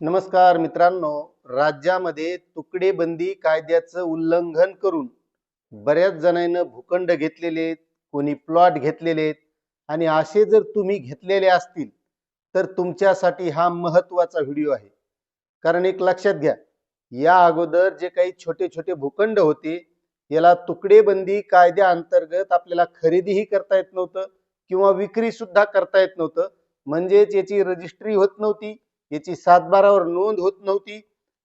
नमस्कार मित्रांनो राज्यामध्ये तुकडेबंदी कायद्याचं उल्लंघन करून बऱ्याच जणांना भूखंड घेतलेले आहेत कोणी प्लॉट घेतलेले आहेत आणि असे जर तुम्ही घेतलेले असतील तर तुमच्यासाठी हा महत्त्वाचा व्हिडिओ आहे. कारण एक लक्षात घ्या या अगोदर जे काही छोटे छोटे भूखंड होते याला तुकडेबंदी कायद्याअंतर्गत आपल्याला खरेदीही करता येत नव्हतं किंवा विक्री सुद्धा करता येत नव्हतं. म्हणजेच याची रजिस्ट्री होत नव्हती. याची सातबारावर नोंद होत नव्हती.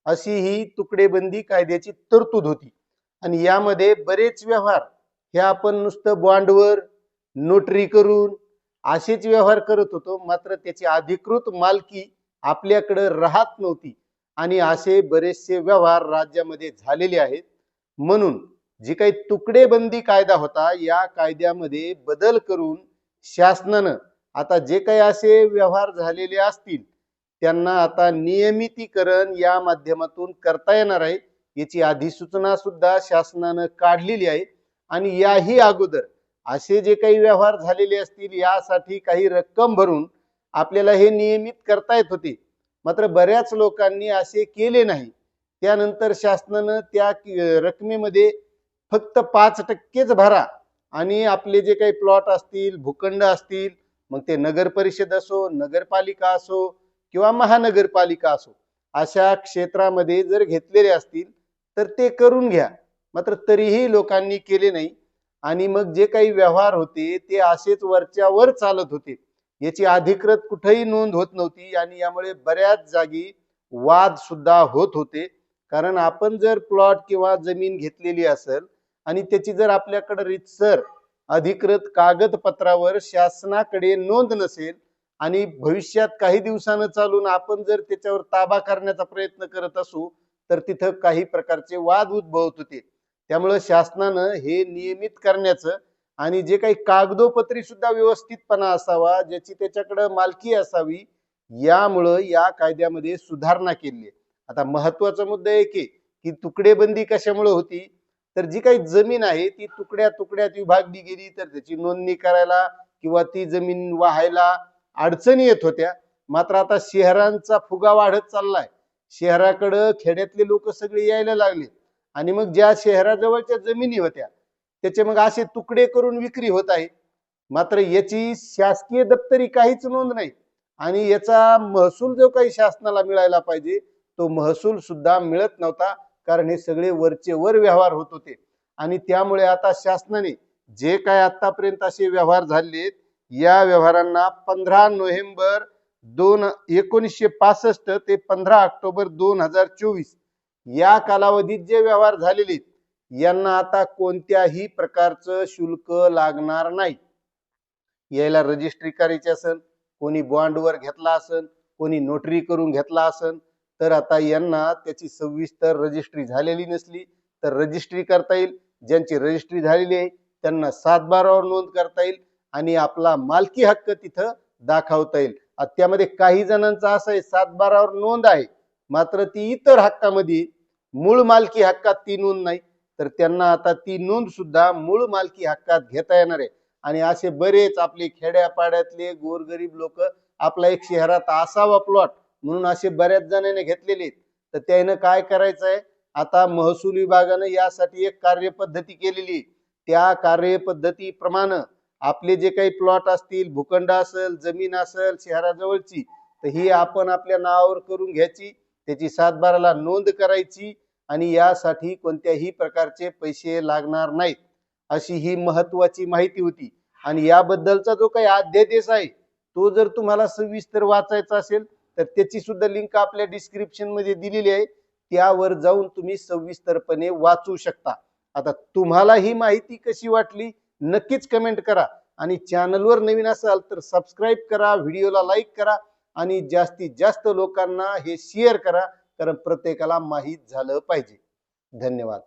अशी ही तुकडेबंदी कायद्याची तरतूद होती. आणि यामध्ये बरेच व्यवहार हे आपण नुसतं बॉन्डवर नोटरी करून असेच व्यवहार करत होतो. मात्र त्याची अधिकृत मालकी आपल्याकडं राहत नव्हती. आणि असे बरेचसे व्यवहार राज्यामध्ये झालेले आहेत. म्हणून जी काही तुकडेबंदी कायदा होता या कायद्यामध्ये बदल करून शासनानं आता जे काही असे व्यवहार झालेले असतील त्यांना आता नियमितीकरण या माध्यमातून करता येणार आहे याची अधिसूचना सुद्धा शासनानं काढलेली आहे. आणि याही अगोदर असे जे काही व्यवहार झालेले असतील यासाठी काही रक्कम भरून आपल्याला हे नियमित करता येत होते. मात्र बऱ्याच लोकांनी असे केले नाही. त्यानंतर शासनानं त्या रकमेमध्ये फक्त पाच टक्केच भरा आणि आपले जे काही प्लॉट असतील भूखंड असतील मग ते नगर परिषद असो नगरपालिका असो किंवा महानगरपालिका असो अशा क्षेत्रामध्ये जर घेतलेले असतील तर ते करून घ्या. मात्र तरीही लोकांनी केले नाही. आणि मग जे काही व्यवहार होते ते असेच वरच्या वर चालत होते. याची अधिकृत कुठेही नोंद होत नव्हती आणि यामुळे बऱ्याच जागी वाद सुद्धा होत होते. कारण आपण जर प्लॉट किंवा जमीन घेतलेली असेल आणि त्याची जर आपल्याकडे रितसर अधिकृत कागदपत्रावर शासनाकडे नोंद नसेल आणि भविष्यात काही दिवसानं चालून आपण जर त्याच्यावर ताबा करण्याचा प्रयत्न करत असू तर तिथं काही प्रकारचे वाद उद्भवत होते. त्यामुळं शासनानं हे नियमित करण्याचं आणि जे काही कागदोपत्री सुद्धा व्यवस्थितपणा असावा ज्याची त्याच्याकडं मालकी असावी यामुळं या कायद्यामध्ये सुधारणा केली आता महत्त्वाचा मुद्दा एक आहे की तुकडेबंदी कशामुळे होती? तर जी काही जमीन आहे ती तुकड्या तुकड्यात विभागली गेली तर त्याची नोंदणी करायला किंवा ती जमीन वाहायला अडचणी येत होत्या. मात्र आता शहरांचा फुगा वाढत चाललाय. शहराकडं खेड्यातले लोक सगळे यायला लागले. आणि मग ज्या शहराजवळच्या जमिनी होत्या त्याचे मग असे तुकडे करून विक्री होत आहे. मात्र याची शासकीय दप्तरी काहीच नोंद नाही. आणि याचा महसूल जो काही शासनाला मिळायला पाहिजे तो महसूल सुद्धा मिळत नव्हता. कारण हे सगळे वरचे वर व्यवहार होत होते. आणि त्यामुळे आता शासनाने जे काय आतापर्यंत असे व्यवहार झालेत या व्यवहारांना पंधरा नोव्हेंबर दोन एकोणीसशे पासष्ट ते पंधरा ऑक्टोबर दोन हजार चोवीस या कालावधीत जे व्यवहार झालेले आहेत, यांना आता कोणत्याही प्रकारचं शुल्क लागणार नाही. यायला रजिस्ट्री करायची असेल कोणी बॉन्डवर घेतला असेल कोणी नोटरी करून घेतला असेल तर आता यांना त्याची सविस्तर रजिस्ट्री झालेली नसली तर रजिस्ट्री करता येईल. ज्यांची रजिस्ट्री झालेली आहे त्यांना सातबारावर नोंद करता येईल. आणि आपला मालकी हक्क तिथं दाखवता येईल. त्यामध्ये काही जणांचा असं आहे सातबारावर नोंद आहे. मात्र ती इतर हक्कामध्ये मूळ मालकी हक्कात ती नोंद नाही. तर त्यांना आता ती नोंद सुद्धा मूळ मालकी हक्कात घेता येणार आहे. आणि असे बरेच आपले खेड्यापाड्यातले गोरगरीब लोक आपला एक शहरात असावा प्लॉट म्हणून असे बऱ्याच जणांनी घेतलेले आहेत. तर त्यानं काय करायचं आहे? आता महसूल विभागानं यासाठी एक कार्यपद्धती केलेली आहे. त्या कार्यपद्धतीप्रमाणे आपले जे काही प्लॉट असतील भूखंड असेल जमीन असेल शहराजवळची तर ही आपण आपल्या नावावर करून घ्यायची त्याची सातबाराला नोंद करायची आणि यासाठी कोणत्याही प्रकारचे पैसे लागणार नाहीत अशी ही महत्वाची माहिती होती. आणि याबद्दलचा जो काही अध्यादेश आहे तो जर तुम्हाला सविस्तर वाचायचा असेल तर त्याची सुद्धा लिंक आपल्या डिस्क्रिप्शनमध्ये दिलेली आहे. त्यावर जाऊन तुम्ही सविस्तरपणे वाचू शकता. आता तुम्हाला ही माहिती कशी वाटली? नक्कीच कमेंट करा. आणि चॅनलवर नवीन असाल तर सबस्क्राईब करा व्हिडिओला लाईक करा आणि जास्तीत जास्त लोकांना हे शेअर करा कारण प्रत्येकाला माहीत झालं पाहिजे. धन्यवाद.